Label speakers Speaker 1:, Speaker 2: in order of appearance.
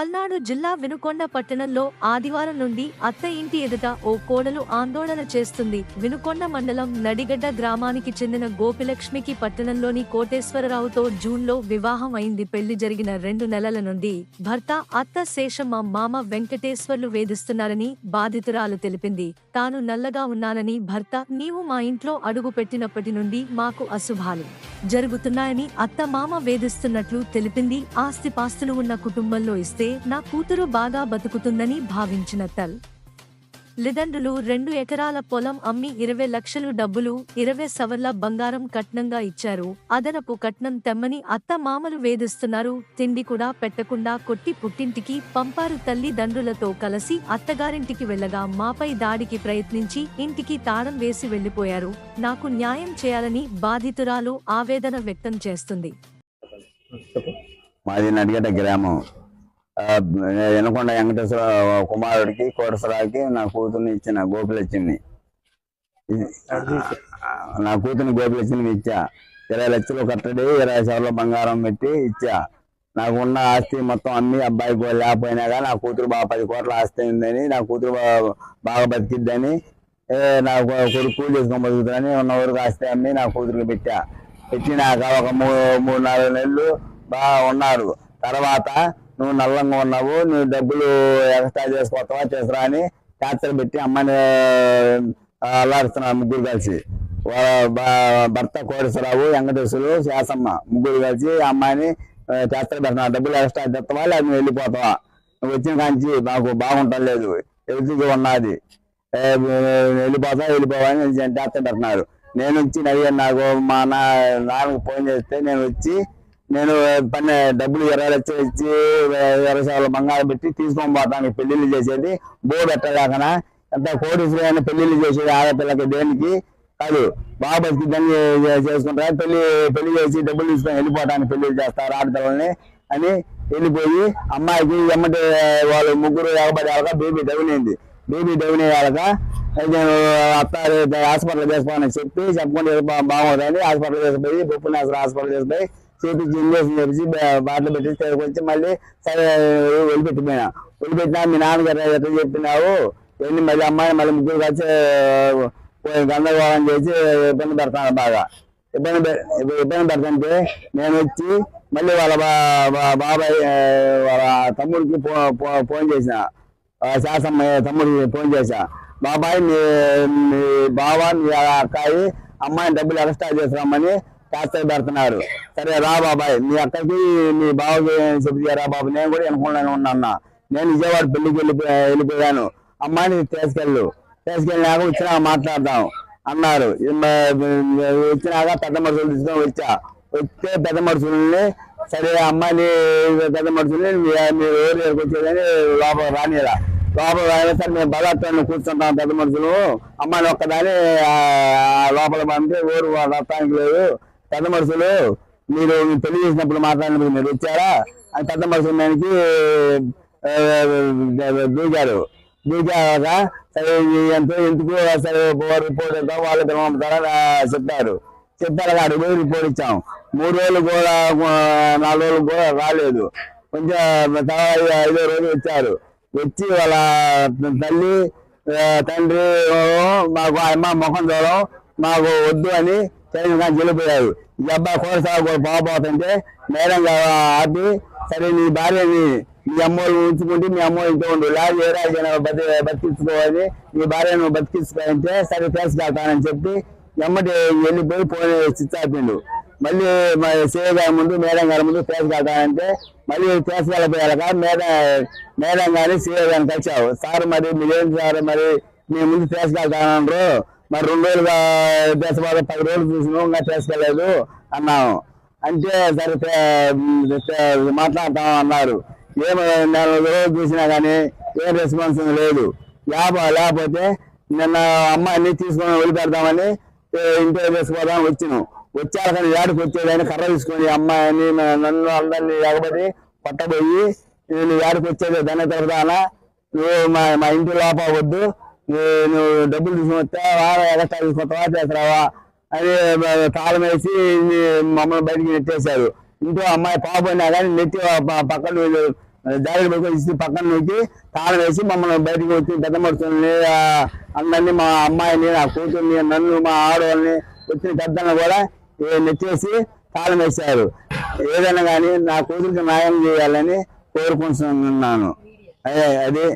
Speaker 1: పల్నాడు జిల్లా వినుకొండ పట్టణంలో ఆదివారం నుండి అత్త ఇంటి ఎదుట ఓ కోడలు ఆందోళన చేస్తుంది. వినుకొండ మండలం నడిగడ్డ గ్రామానికి చెందిన గోపిలక్ష్మికి పట్టణంలోని కోటేశ్వరరావుతో జూన్లో వివాహం అయింది. పెళ్ళి జరిగిన రెండు నెలల నుండి భర్త అత్త శేషమ్మ మామ వెంకటేశ్వర్లు వేధిస్తున్నారని బాధితురాలు తెలిపింది. తాను నల్లగా ఉన్నానని భర్త నీవు మా ఇంట్లో అడుగు పెట్టినప్పటి నుండి మాకు అశుభాలు జరుగుతున్నాయని అత్త మామ వేధిస్తున్నట్లు తెలిపింది. ఆస్తిపాస్తులు ఉన్న కుటుంబంలో ఇస్తే నా కూతురు బాగా బతుకుతుందని భావించిన తల్. లిదండ్రులు రెండు ఎకరాల పొలం అమ్మి ఇరవై లక్షలు డబ్బులు ఇరవై సవర్ల బంగారం కట్నంగా ఇచ్చారు. అదనపు కట్నం తెమ్మని అత్త మామలు వేధిస్తున్నారు. తిండి కూడా పెట్టకుండా కొట్టి పుట్టింటికి పంపారు తల్లిదండ్రులతో కలిసి అత్తగారింటికి వెళ్ళగా మాపై దాడికి ప్రయత్నించి ఇంటికి తాళం వేసి వెళ్ళిపోయారు నాకు న్యాయం చేయాలని బాధితురాలు ఆవేదన వ్యక్తం చేస్తుంది.
Speaker 2: మాది నడిగట గ్రామం. వినకొండ వెంకటేశ్వర కుమారుడికి కోటసరావుకి నా కూతుర్ని ఇచ్చిన గోపిలక్ష్మిని నా కూతుర్ని గోపిలక్ష్మిని ఇచ్చా. ఇరవై లక్షలు కట్టడి ఇరవై సవర్ల బంగారం పెట్టి ఇచ్చా. నాకు ఉన్న ఆస్తి మొత్తం అమ్మి అబ్బాయికి లేకపోయినా కానీ నా కూతురు బాగా పది కోట్ల ఆస్తి ఉందని నా కూతురు బాగా బతికిద్దని నా కొడుకు కూలి చేసుకొని బతుకుతుందని ఉన్న ఊరికి ఆస్తి అమ్మి నా కూతురికి పెట్టా. పెట్టినాక ఒక మూడు మూడు నాలుగు నెలలు బాగా ఉన్నారు. తర్వాత నువ్వు నల్లంగా ఉన్నావు నువ్వు డబ్బులు ఎక్స్ట్రా చేసుకోవతావా చేసరా అని టార్చర్ పెట్టి అమ్మని ఆ, అల్లాడుతున్నారు ముగ్గురు కలిసి. భర్త కోటేశ్వరరావు వెంకటేశ్వరు శాసమ్మ ముగ్గురు కలిసి అమ్మాయిని టార్చర్ పెడుతున్నారు డబ్బులు ఎక్స్ట్రా తెస్తావా లేదా నువ్వు వెళ్ళిపోతావా? నువ్వు వచ్చిన కాంచి మాకు బాగుంటం లేదు. ఎదుటి ఉన్నది. ఏ, వెళ్ళిపోతా వెళ్ళిపోవా టార్చర్ పెడుతున్నారు. నేను వచ్చి అడిగాను నాకు మా నా నాన్నకు ఫోన్ చేస్తే నేను వచ్చి నేను పని డబ్బులు ఇరవై లక్షలు ఇచ్చి ఇరవై బంగారం పెట్టి తీసుకొని పోతాను పెళ్ళిళ్ళు చేసేది. బో పెట్టలేకన ఎంత కోటీశ్వరైన పెళ్ళిళ్ళు చేసేది ఆడపిల్లకి దేనికి? కాదు బాగా దాన్ని చేసుకుంటారు పెళ్ళి పెళ్ళి చేసి డబ్బులు తీసుకొని వెళ్ళిపోవడానికి పెళ్ళిళ్ళు చేస్తారు ఆడపిల్లల్ని అని వెళ్ళిపోయి అమ్మాయికి ఎమ్మటి వాళ్ళు ముగ్గురు ఎగబడి వాళ్ళక బేబీ డౌన్ బేబీ డౌన్ అయ్యాక నేను అత్త హాస్పిటల్ చేసుకోమని చెప్పి చెప్పకుండా బాగుందని హాస్పిటల్ చేసిపోయి బొప్పునేశ్వర హాస్పిటల్ చేసిపోయి చేపించి ఇంజక్షన్ చేపించి బాటలు పెట్టి వచ్చి మళ్ళీ సరే వదిలిపెట్టిపోయినా. వదిలిపెట్టినా మీ నాన్నగారు ఎట్లా చెప్పినావు? వెళ్ళి మళ్ళీ అమ్మాయి మళ్ళీ ముగ్గురు కలిసి గందరగోళం చేసి ఇబ్బంది పెడతాను బాగా. ఇబ్బంది ఇబ్బంది పెడుతుంటే నేను వచ్చి మళ్ళీ వాళ్ళ బా- బా- బాబాయ్ వాళ్ళ తమ్ముడికి ఫో- ఫోన్ చేసిన. శాసమ్మ తమ్ముడికి ఫోన్ చేశా. బాబాయ్ మీ మీ బావ మీ అక్కాయి అమ్మాయిని డబ్బులు ఎక్స్ట్రా చేసిరామని టార్చర్ పెడుతున్నారు. సరే రా బాబాయ్ మీ అక్కకి మీ బావకి చెప్పి రా బాబు? నేను కూడా అనుకున్నాను ఉన్నా నేను విజయవాడ పెళ్ళికి వెళ్ళిపో వెళ్ళిపోయాను. అమ్మాయిని తీసుకెళ్ళు. తీసుకెళ్ళినాక వచ్చినా మాట్లాడదాం అన్నారు. వచ్చినాక పెద్ద మనుషులు తీసుకొని వచ్చా. వస్తే పెద్ద మనుషుల్ని సరే అమ్మాయిని పెద్ద మనుషుల్ని మీ మీ ఊరు వచ్చేదని లోపల రానిరా లోపల రాని సరే మేము బలాత్తాన్ని కూర్చుంటాం పెద్ద మనుషులు. అమ్మాయిని ఒక్కదాని లోపల పంపి ఊరు రత్తానికి లేదు. పెద్ద మనుషులు మీరు పెళ్ళి చేసినప్పుడు మాట్లాడినప్పుడు మీరు వచ్చారా? అని పెద్ద మనుషులు దానికి దూకారు. దూకాక సరే ఎంతో ఎందుకు సరే రిపోర్ట్ ఇద్దాం వాళ్ళు పంపుతారా చెప్పారు. చెప్పారు కాదు పోయి రిపోర్ట్ ఇచ్చాం. మూడు రోజులు కూడా నాలుగు రోజులు కూడా రాలేదు. కొంచెం తర్వాత ఐదో రోజు వచ్చారు. వచ్చి వాళ్ళ తల్లి తండ్రి మాకు అమ్మ ముఖం చూడడం మాకు వద్దు అని చైన్ కానీ వెళ్ళిపోయారు ఈ అబ్బాయి కోరసాగు కూడా పోతుంటే ఆపి సరే నీ భార్యని మీ అమ్మోళ్ళు ఉంచుకుంటే మీ అమ్మోళ్ళు ఇంట్లో ఉండు. లేదా ఏ బతి బతికించుకోవాలి. నీ భార్యను బతికించుకోవాలంటే సరే తీసుకెళ్తానని చెప్పి ఎమ్మటి వెళ్ళిపోయి పోయి చిచ్చాపిండు మళ్ళీ సేవ గారి ముందు మేడం గారి ముందు తీసుకెళ్తానంటే మళ్ళీ తీసుకెళ్ళిపోయాక మేడం మేడం గారి సేవ గారిని కలిసావు సార్ మరి మీరేం సార్ మరి? మీ ముందు తీసుకెళ్తానన్నారు మరి రెండు రోజులుగా దేశపాలు పది రోజులు చూసినాం ఇంకా తీసుకెళ్ళలేదు అన్నాము. అంటే సరే మాట్లాడతాం అన్నారు. ఏం నెల రోజులు చూసినా కానీ ఏం రెస్పాన్స్ లేదు. లేకపోతే నిన్న అమ్మాయిని తీసుకొని వదిలిపెడదామని ఏ, ఇంట్లో వచ్చినాం. వచ్చాక కానీ ఏడుకు వచ్చేదాన్ని కర్ర తీసుకొని అమ్మాయిని నన్ను అందరినీ ఎగబడి పట్టబోయి నేను ఏడుకు వచ్చేది దాని తర్వాత నువ్వు మా మా ఇంటి లోపవద్దు నువ్వు డబ్బులు తీసుకొని వస్తావా ఎగస్ట్రా తీసుకొస్తావా చేస్తావా అని తాళం వేసి మమ్మల్ని బయటికి నెట్టేశారు. ఇంకో అమ్మాయి పాప అయినా కానీ నెట్టి పక్కన జాగ్రత్త పడుకొని ఇచ్చి పక్కన నూకి తాళం వేసి మమ్మల్ని బయటకు వచ్చి పెద్ద మనుషుల్ని ఆ, అందరినీ మా అమ్మాయిని నా కూతుర్ని నన్ను మా ఆడవాళ్ళని వచ్చిన పెద్దలను కూడా నెచ్చేసి తాళం వేశారు. ఏదైనా కానీ నా కూతురికి న్యాయం చేయాలని కోరుకుంటున్నాను. అదే అది.